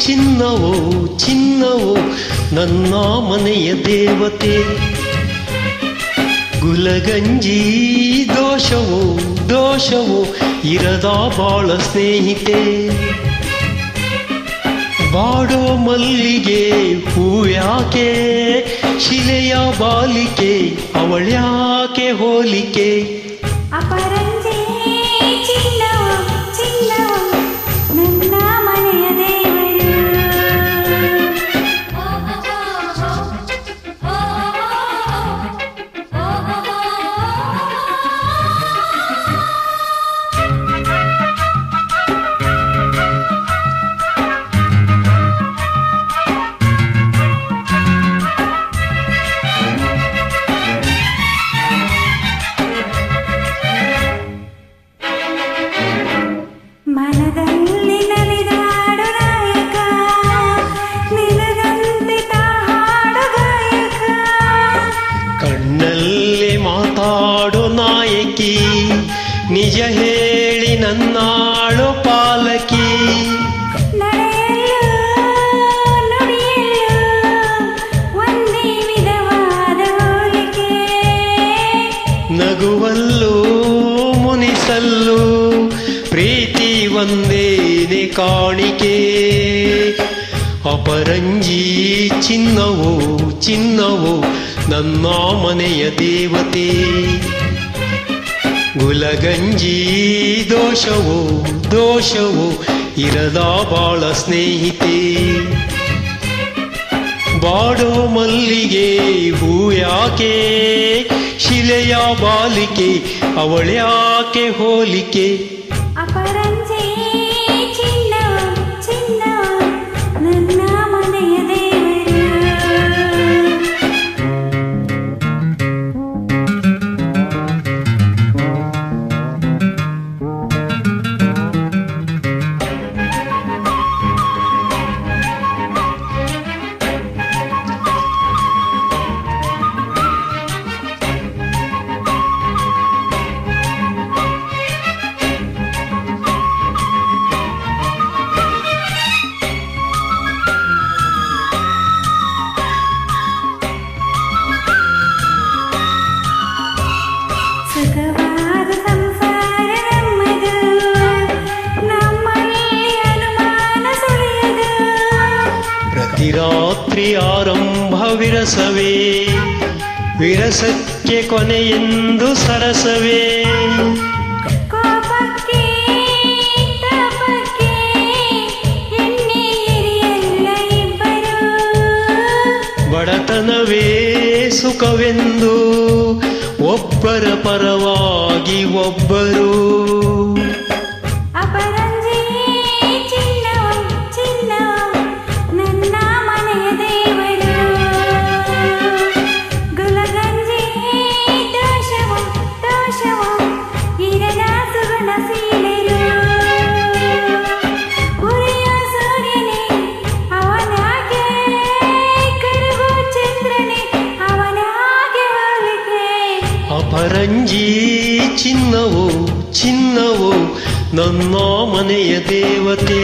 ಚಿನ್ನವೋ ಚಿನ್ನವೋ, ನನ್ನ ಮನೆಯ ದೇವತೆ. ಗುಲಗಂಜಿ, ದೋಷವೋ ದೋಷವೋ, ಇರದ ಬಾಳ ಸ್ನೇಹಿತೆ. ಬಾಡೋ ಮಲ್ಲಿಗೆ ಹೂವ್ಯಾಕೆ ಶಿಲೆಯ ಬಾಲಿಕೆ, ಅವಳ್ಯಾಕೆ ಹೋಲಿಕೆ. ಅಪರಂಜಿ ನಿಜ ಹೇಳಿ ನನ್ನಾಳು ಪಾಲಕಿ. ನಗುವಲ್ಲೂ ಮುನಿಸಲ್ಲೂ ಪ್ರೀತಿ ಒಂದೇನೆ ಕಾಣಿಕೆ. ಅಪರಂಜಿ ಚಿನ್ನವೋ ಚಿನ್ನವೋ ನನ್ನ ಮನೆಯ ದೇವತೆ. ಗುಲಗಂಜಿ ದೋಷವೋ ದೋಷವೋ ಇರದ ಬಾಳ ಸ್ನೇಹಿತೆ. ಬಾಡೋ ಮಲ್ಲಿಗೆ ಹೂಯಾಕೆ ಶಿಲೆಯ ಬಾಲಿಕೆ ಅವಳ್ಯಾಕೆ ಹೋಲಿಕೆ. ಅಪರಂಜಿ ರಾತ್ರಿ ಆರಂಭ ವಿರಸವೇ ವಿರಸಕ್ಕೆ ಕೊನೆಯೆಂದು ಸರಸವೇ. ಬಡತನವೇ ಸುಖವೆಂದು ಒಬ್ಬರ ಪರವಾಗಿ ಒಬ್ಬರು. ಗಂಜಿ ಚಿನ್ನವೋ ಚಿನ್ನವೋ ನನ್ನ ಮನೆಯ ದೇವತೆ.